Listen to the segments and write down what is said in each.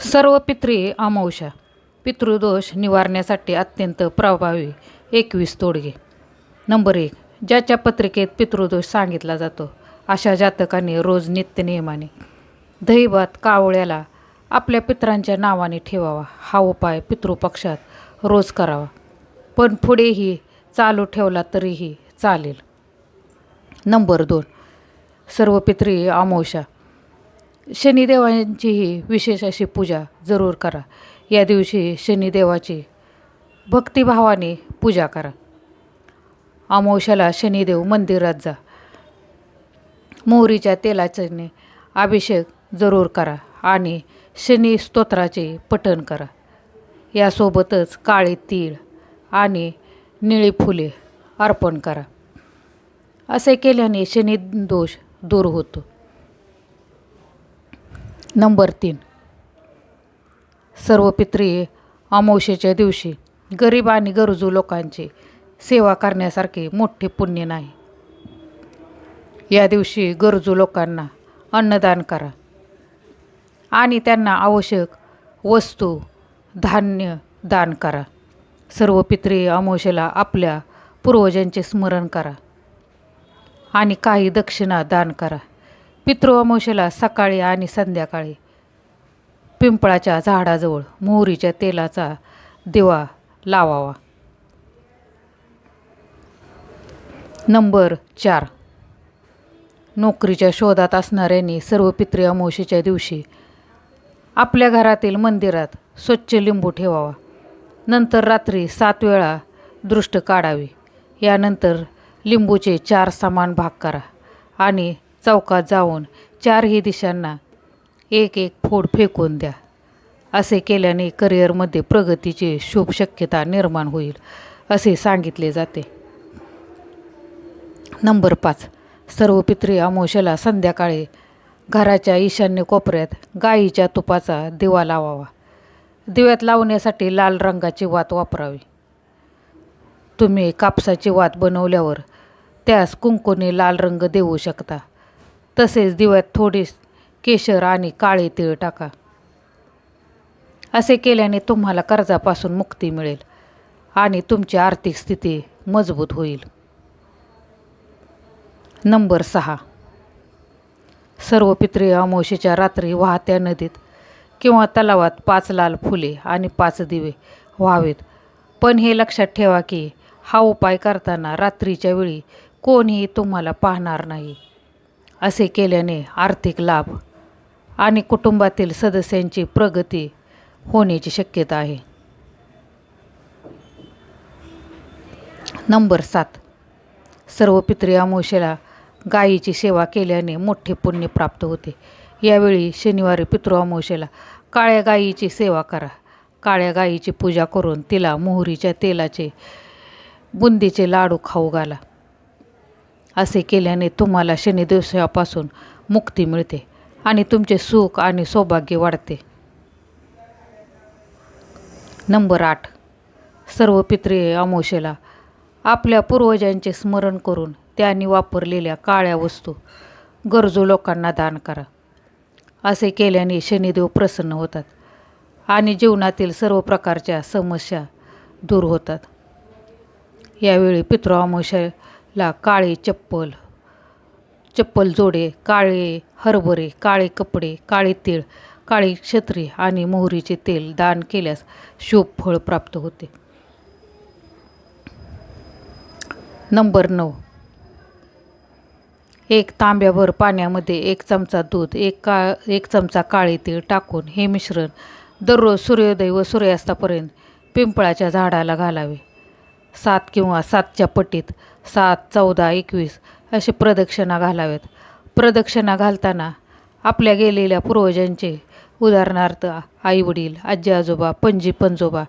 सर्व पितृ अमावस्या पितृदोष निवारण्यासाठी अत्यंत प्रभावी एकवीस तोडगे. नंबर एक ज्याच्या पत्रिकेत पितृदोष सांगितला जातो अशा जातकाने रोज नित्यनियमाने दहीभात कावळ्याला आपल्या पितरांच्या नावाने ठेवावा. हा उपाय पितृपक्षात रोज करावा. पण पुढेही चालू ठेवला तरीही चालेल. नंबर दोन सर्व पितृ अमावस्या शनिदेवांचीही विशेष अशी पूजा जरूर करा. या दिवशी शनिदेवाची भक्तिभावाने पूजा करा. अमावश्याला शनिदेव मंदिरात जा. मोहरीच्या तेलाचे अभिषेक जरूर करा आणि शनी स्तोत्राचे पठण करा. यासोबतच काळे तीळ आणि निळी फुले अर्पण करा. असे केल्याने शनी दोष दूर होतो. नंबर तीन. सर्व पित्री अमावशेच्या दिवशी गरीब आणि गरजू लोकांची सेवा करण्यासारखे मोठे पुण्य नाही. या दिवशी गरजू लोकांना अन्नदान करा आणि त्यांना आवश्यक वस्तू धान्य दान करा. सर्व पित्री अमावशेला आपल्या पूर्वजांचे स्मरण करा आणि काही दक्षिणा दान करा. पितृ सकाळी आणि संध्याकाळी पिंपळाच्या झाडाजवळ मोहरीच्या तेलाचा दिवा लावावा. नंबर चार. नोकरीच्या शोधात असणाऱ्यांनी सर्व पितृ अमावस्येच्या दिवशी आपल्या घरातील मंदिरात स्वच्छ लिंबू ठेवावा. नंतर रात्री सात वेळा दृष्ट काढावी. यानंतर लिंबूचे चार समान भाग करा आणि चौकात जाऊन चारही दिशांना एक एक फोड फेकून द्या. असे केल्याने करिअरमध्ये प्रगतीची शुभ शक्यता निर्माण होईल असे सांगितले जाते. नंबर पाच. सर्व पित्री अमावस्येला संध्याकाळी घराच्या ईशान्य कोपऱ्यात गाईच्या तुपाचा दिवा लावावा. दिव्यात लावण्यासाठी लाल रंगाची वात वापरावी. तुम्ही कापसाची वात बनवल्यावर त्यास कुंकूने लाल रंग देऊ शकता. तसेच दिव्यात थोडे केशर आणि काळे तीळ टाका. असे केल्याने तुम्हाला कर्जापासून मुक्ती मिळेल आणि तुमची आर्थिक स्थिती मजबूत होईल. नंबर सहा. सर्व पितृ अमावशीच्या रात्री वाहत्या नदीत किंवा तलावात पाच लाल फुले आणि पाच दिवे व्हावेत. पण हे लक्षात ठेवा की हा उपाय करताना रात्रीच्या वेळी कोणीही तुम्हाला पाहणार नाही. असे केल्याने आर्थिक लाभ आणि कुटुंबातील सदस्यांची प्रगती होण्याची शक्यता आहे. नंबर सात. सर्व पितृ अमावशेला गायीची सेवा केल्याने मोठे पुण्य प्राप्त होते. यावेळी शनिवारी पितृ अमावशेला काळ्या गायीची सेवा करा. काळ्या गायीची पूजा करून तिला मोहरीच्या तेलाचे बुंदीचे लाडू खाऊ घाला. असे केल्याने तुम्हाला शनिदिवसापासून मुक्ती मिळते आणि तुमचे सुख आणि सौभाग्य वाढते. नंबर आठ. सर्व पितृ अमोशेला आपल्या पूर्वजांचे स्मरण करून त्यांनी वापरलेल्या काळ्या वस्तू गरजू लोकांना दान करा. असे केल्याने शनिदेव प्रसन्न होतात आणि जीवनातील सर्व प्रकारच्या समस्या दूर होतात. यावेळी पितृ ला काळे चप्पल चप्पल जोडे काळे हरभरे काळे कपडे काळे तीळ काळी छत्री आणि मोहरीचे तेल दान केल्यास शुभ फळ प्राप्त होते. नंबर नऊ. एक तांब्याभर पाण्यामध्ये एक चमचा दूध एक का एक चमचा काळे तीळ टाकून हे मिश्रण दररोज सूर्योदय व सूर्यास्तापर्यंत पिंपळाच्या झाडाला घालावे. सात किंवा सातच्या पट्टीत सात चौदा एकवीस असे प्रदक्षिणा घालावेत. प्रदक्षिणा घालताना आपल्या गेलेल्या पूर्वजांचे उदाहरणार्थ आईवडील आजी आजोबा पणजी पंजोबा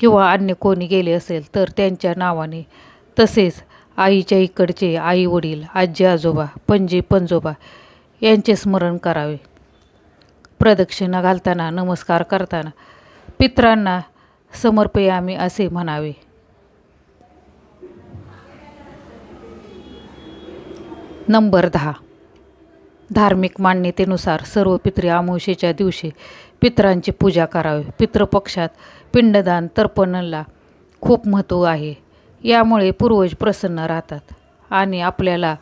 किंवा अन्य कोणी गेले असेल तर त्यांच्या नावाने तसेच आईच्या इकडचे आई वडील आजी आजोबा पणजी पंजोबा यांचे स्मरण करावे. प्रदक्षिणा घालताना नमस्कार करताना पित्रांना समर्पयामी असे म्हणावे नंबर दहा. धार्मिक मान्यतेनुसार सर्व पितृ अमावशेच्या दिवशी पितरांची पूजा करावी. पितृपक्षात पिंडदान तर्पणाला खूप महत्त्व आहे. यामुळे पूर्वज प्रसन्न राहतात आणि आपल्याला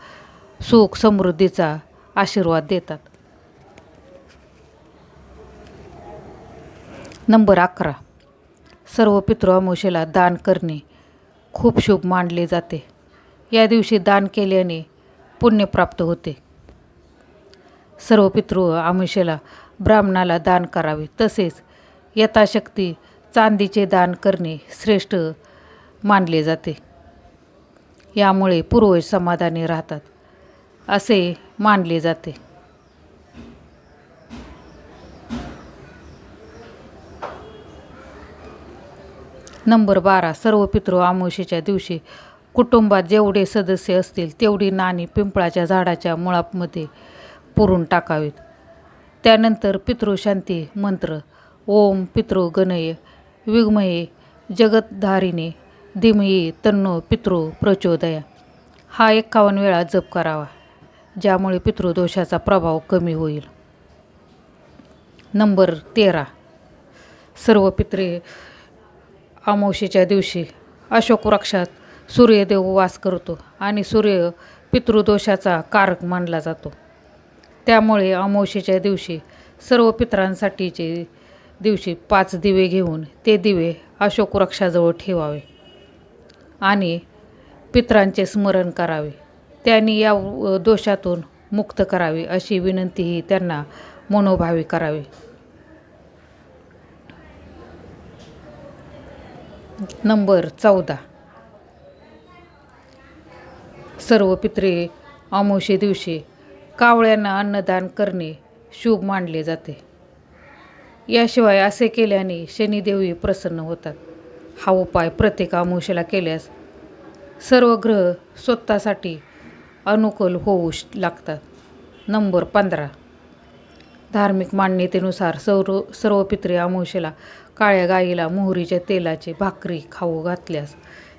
सुख समृद्धीचा आशीर्वाद देतात. नंबर अकरा. सर्व पितृ अमावशेला दान करणे खूप शुभ मानले जाते. या दिवशी दान केल्याने पुण्य प्राप्त होते. सर्व पितृ अमावस्येला ब्राह्मणाला दान करावे. तसेच यथाशक्ती चांदीचे दान करणे श्रेष्ठ मानले जाते. यामुळे पूर्वज समाधानी राहतात असे मानले जाते. नंबर बारा. सर्व पितृ अमावस्येच्या दिवशी कुटुंबात जेवढे सदस्य असतील तेवढी नाणी पिंपळाच्या झाडाच्या मुळामध्ये पुरून टाकावीत. त्यानंतर पितृशांती मंत्र ओम पितृ गणय विघ्मये जगतधारिणे धीमये तन्नो पितृ प्रचोदया. हा एकावन्न वेळा जप करावा ज्यामुळे पितृदोषाचा प्रभाव कमी होईल. नंबर तेरा. सर्व पित्रे अमावस्येच्या दिवशी अशोक वृक्षात सूर्यदेव वास करतो आणि सूर्य पितृदोषाचा कारक मानला जातो. त्यामुळे अमावशेच्या दिवशी सर्व पितरांसाठीचे दिवशी पाच दिवे घेऊन ते दिवे अशोक वृक्षाजवळ ठेवावे आणि पितरांचे स्मरण करावे. त्यांनी या दोषातून मुक्त करावे अशी विनंतीही त्यांना मनोभावी करावी. नंबर चौदा. सर्व पित्रे अमावस्ये दिवशी कावळ्यांना अन्नदान करणे शुभ मानले जाते. याशिवाय असे केल्याने शनिदेवही प्रसन्न होतात. हा उपाय प्रत्येक अमावस्येला केल्यास सर्व ग्रह स्वतःसाठी अनुकूल होऊ लागतात. नंबर पंधरा. धार्मिक मान्यतेनुसार सर्व सर्व पित्रे अमावस्येला काळ्या गाईला मोहरीच्या तेलाची भाकरी खाऊ घातल्यास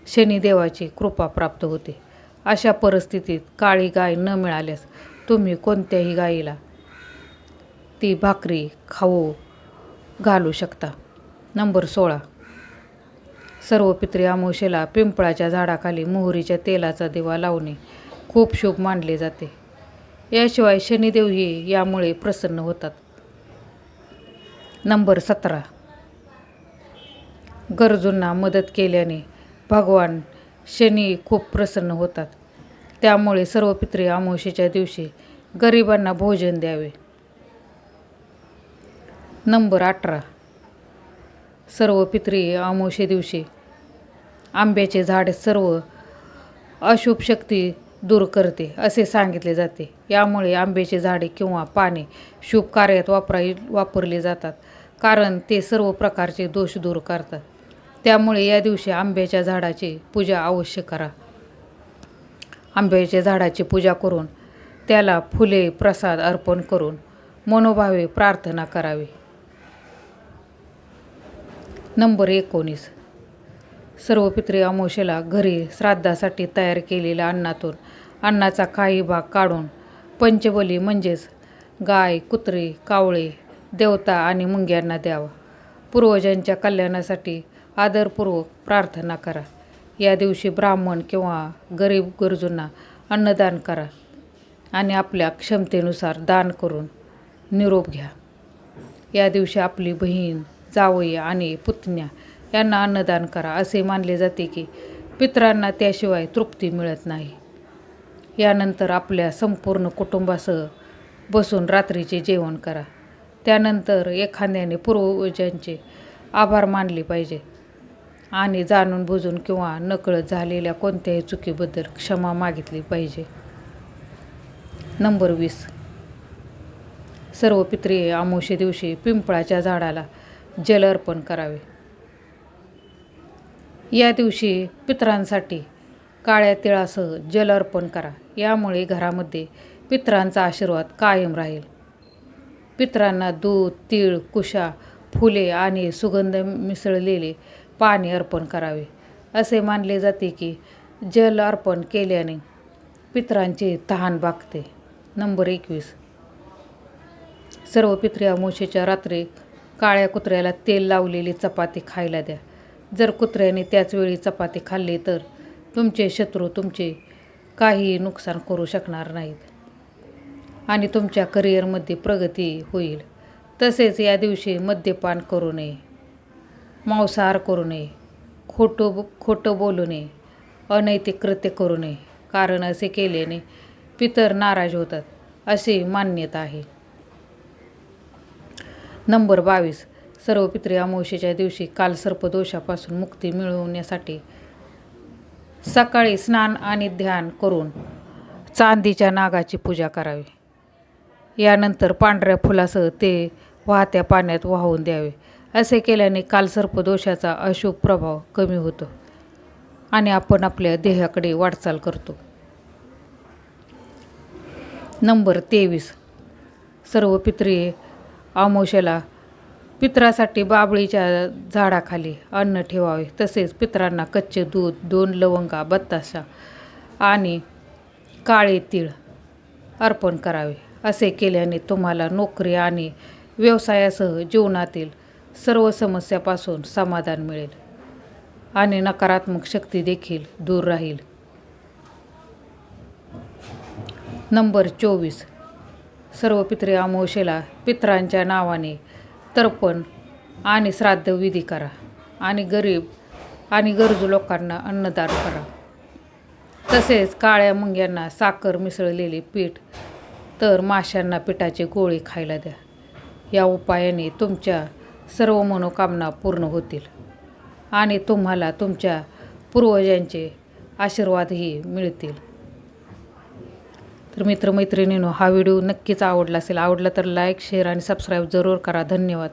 शनिदेवाची कृपा प्राप्त होते. अशा परिस्थितीत काळी गाय न मिळाल्यास तुम्ही कोणत्याही गायीला ती भाकरी खाऊ घालू शकता. नंबर सोळा. सर्व पित्री अमावशेला पिंपळाच्या झाडाखाली मोहरीच्या तेलाचा दिवा लावणे खूप शुभ मानले जाते. याशिवाय शनिदेवही यामुळे प्रसन्न होतात. नंबर सतरा. गरजूंना मदत केल्याने भगवान शनी खूप प्रसन्न होतात. त्यामुळे सर्व पित्रे अमावशेच्या दिवशी गरिबांना भोजन द्यावे. नंबर अठरा. सर्व पित्री अमावशे दिवशी आंब्याचे झाड सर्व अशुभ शक्ती दूर करते असे सांगितले जाते. यामुळे आंब्याचे झाडे किंवा पाने शुभ कार्यात वापराई वापरले जातात कारण ते सर्व प्रकारचे दोष दूर करतात. त्यामुळे या दिवशी आंब्याच्या झाडाची पूजा अवश्य करा. आंब्याच्या झाडाची पूजा करून त्याला फुले प्रसाद अर्पण करून मनोभावे प्रार्थना करावी. नंबर एकोणीस. सर्व पित्रे अमोशेला घरी श्राद्धासाठी तयार केलेल्या अन्नातून अन्नाचा काही भाग काढून पंचबली म्हणजेच गाय कुत्रे कावळे देवता आणि मुंग्यांना द्यावा. पूर्वजांच्या कल्याणासाठी आदरपूर्वक प्रार्थना करा. या दिवशी ब्राह्मण किंवा गरीब गरजूंना अन्नदान करा आणि आपल्या क्षमतेनुसार दान करून निरोप घ्या. या दिवशी आपली बहीण जावई आणि पुतण्या यांना अन्नदान करा असे मानले जाते की पितरांना त्याशिवाय तृप्ती मिळत नाही. यानंतर आपल्या संपूर्ण कुटुंबासह बसून रात्रीचे जेवण करा. त्यानंतर एखाद्याने पूर्वजांचे आभार मानले पाहिजे. आणि जाणून बुजून किंवा नकळत झालेल्या कोणत्याही चुकीबद्दल क्षमा मागितली पाहिजे. नंबर वीस. सर्व पित्री अमावस्ये दिवशी पिंपळाच्या झाडाला जल अर्पण करावे. या दिवशी पितरांसाठी काळ्या तिळासह जल अर्पण करा. यामुळे घरामध्ये पितरांचा आशीर्वाद कायम राहील. पितरांना दूध तीळ कुशा फुले आणि सुगंध मिसळलेले पाणी अर्पण करावे. असे मानले जाते की जल अर्पण केल्याने पितरांचे तहान भागते. नंबर एकवीस. सर्व पित्री अमावस्येच्या रात्री काळ्या कुत्र्याला तेल लावलेली चपाती खायला द्या. जर कुत्र्याने त्याच वेळी चपाती खाल्ली तर तुमचे शत्रू तुमचे काहीही नुकसान करू शकणार नाहीत. आणि तुमच्या करिअरमध्ये प्रगती होईल. तसेच या दिवशी मद्यपान करू नये. मांसाहार करू नये. खोटं खोटं बोलू नये. अनैतिक कृत्य करू नये. कारण असे केल्याने पितर नाराज होतात अशी मान्यता आहे. नंबर बावीस. सर्व पित्री अमावस्येच्या दिवशी कालसर्पदोषापासून मुक्ती मिळवण्यासाठी सकाळी स्नान आणि ध्यान करून चांदीच्या नागाची पूजा करावी. यानंतर पांढऱ्या फुलासह ते वाहत्या पाण्यात वाहून द्यावे. असे केल्याने कालसर्पदोषाचा अशुभ प्रभाव कमी होतो आणि आपण आपल्या देहाकडे वाटचाल करतो. नंबर तेवीस. सर्व पित्री अमावस्येला पित्रासाठी बाबळीच्या झाडाखाली अन्न ठेवावे. तसेच पित्रांना कच्चे दूध दोन लवंगा बत्ताशा आणि काळे तीळ अर्पण करावे. असे केल्याने तुम्हाला नोकरी आणि व्यवसायासह जीवनातील सर्व समस्यापासून समाधान मिळेल आणि नकारात्मक शक्ती देखील दूर राहील. नंबर चोवीस. सर्व पित्रे अमावशेला पित्रांच्या नावाने तर्पण आणि श्राद्धविधी करा आणि गरीब आणि गरजू लोकांना अन्नदान करा. तसेच काळ्या मुंग्यांना साखर मिसळलेले पीठ तर माशांना पिठाचे गोळे खायला द्या. या उपायाने तुमच्या सर्व मनोकामना पूर्ण होतील. आणि तुम्हाला तुमच्या पूर्वजांचे आशीर्वादही मिळतील. तर मित्रमैत्रिणींनो हा व्हिडिओ नक्कीच आवडला असेल आवडला तर लाईक शेअर आणि सबस्क्राईब जरूर करा. धन्यवाद.